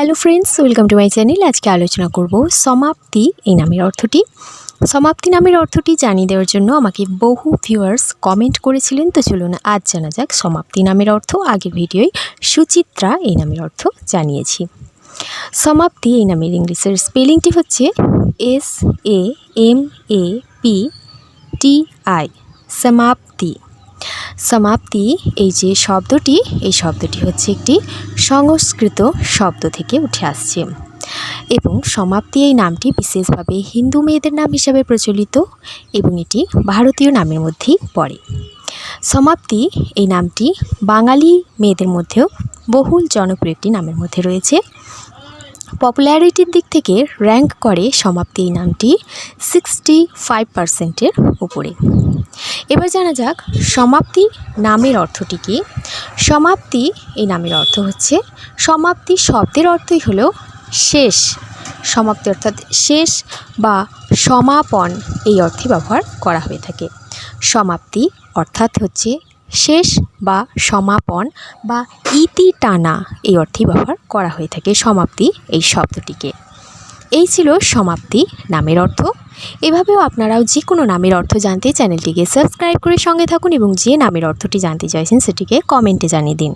Hello friends welcome to my channel আজকে আলোচনা করব সমাপ্তি এই নামের অর্থটি। সমাপ্তি নামের অর্থটি জানিয়ে দেওয়ার জন্য আমাকে বহু ভিউয়ার্স কমেন্ট করেছিলেন, তো চলুন আজ জানা যাক সমাপ্তি নামের অর্থ। আগের ভিডিওয় সুচিত্রা এই নামের অর্থ জানিয়েছি। সমাপ্তি এই নামের ইংলিশের স্পেলিংটি হচ্ছে S A M A P T I Samapti. Samapti. এই যে শব্দটি, এই শব্দটি হচ্ছে একটি সংস্কৃত শব্দ থেকে উঠে আসছে। এবং সমাপ্তি এই নামটি বিশেষভাবে হিন্দু মেয়েদের নাম হিসাবে প্রচলিত এবং এটি ভারতীয় নামের মধ্যেই পড়ে। সমাপ্তি এই নামটি বাঙালি মেয়েদের মধ্যেও বহুল জনপ্রিয় একটি নামের মধ্যে রয়েছে। পপুলারিটির দিক থেকে র্যাঙ্ক করে সমাপ্তি এই নামটি সিক্সটি ফাইভ পার্সেন্টের উপরে। এবার জানা যাক, সমাপ্তি নামের অর্থটি কী? সমাপ্তি, এই নামের অর্থ হচ্ছে, সমাপ্তি শব্দের অর্থই হলো শেষ। সমাপ্তি অর্থাৎ শেষ বা সমাপন, এই অর্থে ব্যবহার করা হয়ে থাকে। সমাপ্তি অর্থাৎ হচ্ছে শেষ বা সমাপন বা ইতি টানা, এই অর্থে ব্যবহার করা হয়ে থাকে সমাপ্তি এই শব্দটিকে। এই ছিল সমাপ্তি নামের অর্থ। এভাবেও আপনারাও যে কোনো নামের অর্থ জানতে চ্যানেলটিকে সাবস্ক্রাইব করে সঙ্গে থাকুন এবং যে নামের অর্থটি জানতে চাইছেন সেটিকে কমেন্টে জানিয়ে দিন।